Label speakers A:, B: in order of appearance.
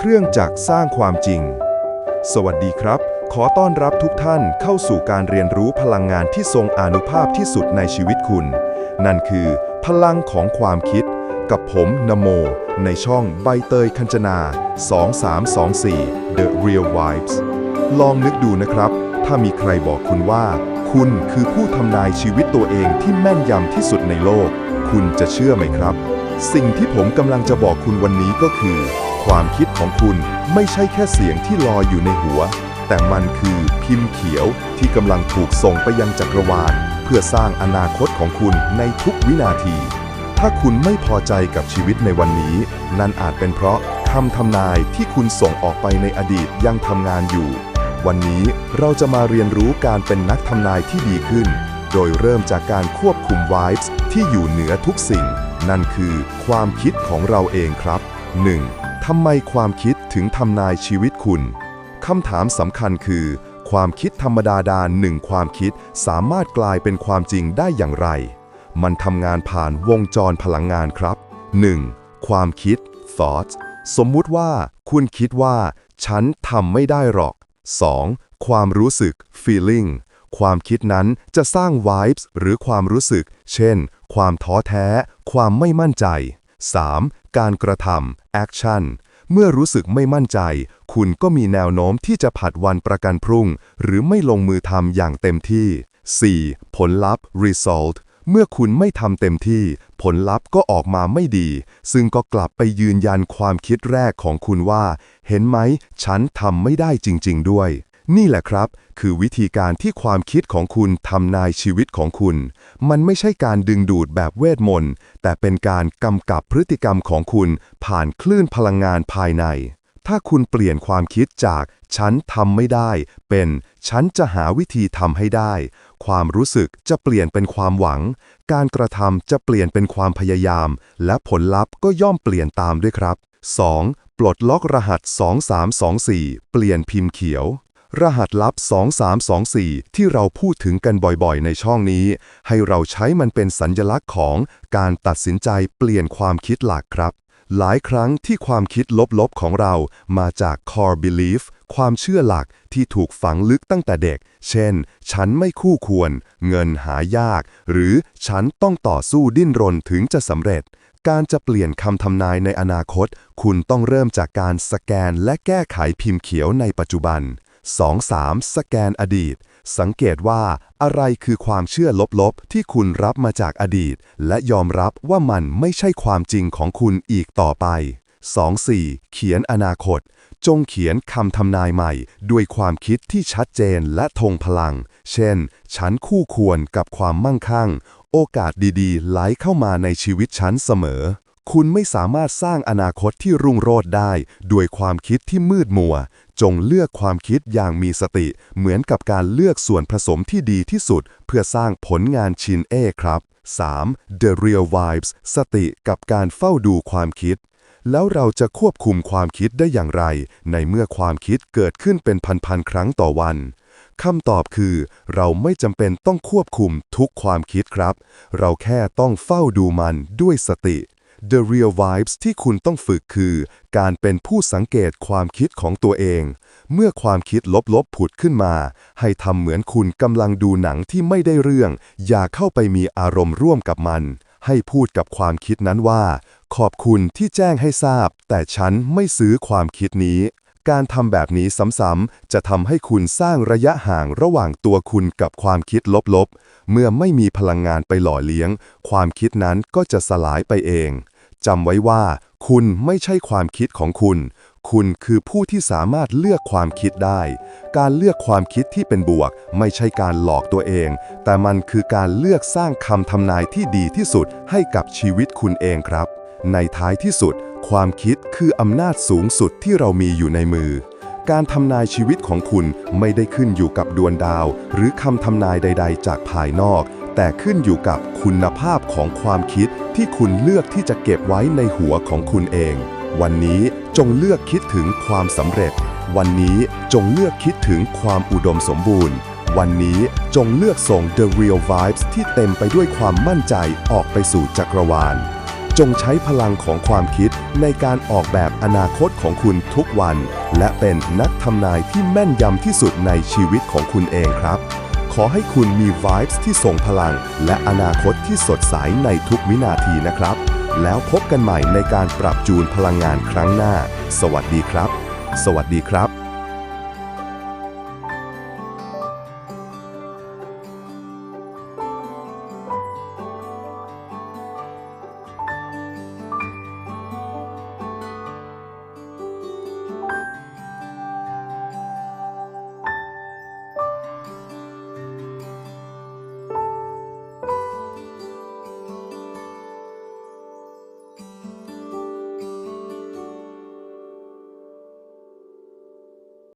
A: เครื่องจักรสร้างความจริง สวัสดีครับ ขอต้อนรับทุกท่านเข้าสู่การเรียนรู้พลังงานที่ทรงอานุภาพที่สุดในชีวิตคุณ นั่นคือ พลังของความคิด กับผมนโม ในช่องใบเตยคัญจนา 2324 The Real Vibes ลองนึกดูนะครับ ถ้ามีใครบอกคุณว่า คุณคือผู้ทำนายชีวิตตัวเองที่แม่นยำที่สุดในโลก คุณจะเชื่อไหมครับ สิ่งที่ผมกำลังจะบอกคุณวันนี้ก็คือ ความคิดของคุณไม่ใช่แค่เสียงที่ลอยอยู่ในหัว แต่มันคือพิมพ์เขียวที่กำลังถูกส่งไปยังจักรวาล เพื่อสร้างอนาคตของคุณในทุกวินาที ถ้าคุณไม่พอใจกับชีวิตในวันนี้ นั่นอาจเป็นเพราะคำทำนายที่คุณส่งออกไปในอดีตยังทำงานอยู่ วันนี้เราจะมาเรียนรู้การเป็นนักทำนายที่ดีขึ้น โดยเริ่มจากการควบคุม vibes ที่อยู่เหนือทุกสิ่ง นั่นคือความคิดของเราเองครับ 1. ทำไมความคิดถึงทำนายชีวิตคุณ คำถามสำคัญคือ ความคิดธรรมดาดาหนึ่งความคิดสามารถกลายเป็นความจริงได้อย่างไร มันทำงานผ่านวงจรพลังงานครับ 1. ความคิด thoughts สมมุติว่าคุณคิดว่า ฉันทำไม่ได้หรอก 2. ความรู้สึก feeling ความคิดนั้นจะสร้าง vibes หรือความรู้สึก เช่น ความท้อแท้ ความไม่มั่นใจ 3. การกระทำ action เมื่อรู้สึกไม่มั่นใจ คุณก็มีแนวโน้มที่จะผัดวันประกันพรุ่ง หรือไม่ลงมือทำอย่างเต็มที่ 4. ผลลัพธ์ result เมื่อคุณไม่ทำเต็มที่ ผลลัพธ์ก็ออกมาไม่ดี ซึ่งก็กลับไปยืนยันความคิดแรกของคุณว่า เห็นไหม ฉันทำไม่ได้จริง ๆ ด้วย นี่แหละครับ คือวิธีการที่ความคิดของคุณทำนายชีวิตของคุณ มันไม่ใช่การดึงดูดแบบเวทมนต์ แต่เป็นการกำกับพฤติกรรมของคุณผ่านคลื่นพลังงานภายใน ถ้าคุณเปลี่ยนความคิดจาก ฉันทำไม่ได้ เป็น ฉันจะหาวิธีทำให้ได้ ความรู้สึกจะเปลี่ยนเป็นความหวัง การกระทำจะเปลี่ยนเป็นความพยายาม และผลลัพธ์ก็ย่อมเปลี่ยนตามด้วยครับ 2. ปลดล็อกรหัส 2324 เปลี่ยนพิมพ์เขียว รหัสลับ 2324 ที่เราพูดถึงกันบ่อยๆ ในช่องนี้ ให้เราใช้มันเป็นสัญญลักษณ์ของการตัดสินใจเปลี่ยนความคิดหลักครับ หลายครั้งที่ความคิดลบๆ ของเรามาจาก core belief ความเชื่อหลักที่ถูกฝังลึกตั้งแต่เด็ก เช่น ฉันไม่คู่ควร เงินหายาก หรือฉันต้องต่อสู้ดิ้นรนถึงจะสำเร็จการจะเปลี่ยนคำทำนายในอนาคต คุณต้องเริ่มจากการสแกนและแก้ไขพิมพ์เขียวในปัจจุบัน 2-3 สแกนอดีต สังเกตว่าอะไรคือความเชื่อลบๆ ที่คุณรับมาจากอดีต และยอมรับว่ามันไม่ใช่ความจริงของคุณอีกต่อไป 2-4 เขียนอนาคต จงเขียนคำทำนายใหม่ ด้วยความคิดที่ชัดเจนและทงพลัง เช่น ฉันคู่ควรกับความมั่งคั่ง โอกาสดีๆ ไหลเข้ามาในชีวิตฉันเสมอ คุณไม่สามารถสร้างอนาคตที่รุ่งโรจน์ได้ ด้วยความคิดที่มืดมัว จงเลือกความคิดอย่างมีสติ เหมือนกับการเลือกส่วนผสมที่ดีที่สุด เพื่อสร้างผลงานชิ้นเอครับ 3. The Real Vibes สติกับการเฝ้าดูความคิด แล้วเราจะควบคุมความคิดได้อย่างไร ในเมื่อความคิดเกิดขึ้นเป็นพันๆครั้งต่อวันคำตอบคือ เราไม่จำเป็นต้องควบคุมทุกความคิดครับ เราแค่ต้องเฝ้าดูมันด้วยสติ The Real Vibes ที่คุณต้องฝึกคือ การเป็นผู้สังเกตความคิดของตัวเอง เมื่อความคิดลบๆผุดขึ้นมา ให้ทำเหมือนคุณกำลังดูหนังที่ไม่ได้เรื่อง อย่าเข้าไปมีอารมณ์ร่วมกับมัน ให้พูดกับความคิดนั้นว่า ขอบคุณที่แจ้งให้ทราบ แต่ฉันไม่ซื้อความคิดนี้ การทำแบบนี้ซ้ำๆจะทำให้คุณสร้างระยะห่างระหว่างตัวคุณกับความคิดลบๆ เมื่อไม่มีพลังงานไปหล่อเลี้ยง ความคิดนั้นก็จะสลายไปเองจำไว้ว่า คุณไม่ใช่ความคิดของคุณ คุณคือผู้ที่สามารถเลือกความคิดได้ การเลือกความคิดที่เป็นบวก ไม่ใช่การหลอกตัวเอง แต่มันคือการเลือกสร้างคำทำนายที่ดีที่สุดให้กับชีวิตคุณเองครับ ในท้ายที่สุด ความคิดคืออำนาจสูงสุดที่เรามีอยู่ในมือ การทำนายชีวิตของคุณไม่ได้ขึ้นอยู่กับดวงดาว หรือคำทำนายใด ๆ จากภายนอก แต่ขึ้นอยู่กับคุณภาพของความคิดที่คุณเลือกที่จะเก็บไว้ในหัวของคุณเอง วันนี้จงเลือกคิดถึงความสำเร็จ วันนี้จงเลือกคิดถึงความอุดมสมบูรณ์ วันนี้จงเลือกส่ง The Real Vibes ที่เต็มไปด้วยความมั่นใจออกไปสู่จักรวาล จงใช้พลังของความคิดในการออกแบบอนาคตของคุณทุกวัน และเป็นนักทำนายที่แม่นยำที่สุดในชีวิตของคุณเองครับ ขอให้คุณมี vibes ที่ส่งพลัง และอนาคตที่สดใสในทุกวินาทีนะครับ แล้วพบกันใหม่ในการปรับจูนพลังงานครั้งหน้า สวัสดีครับ สวัสดีครับ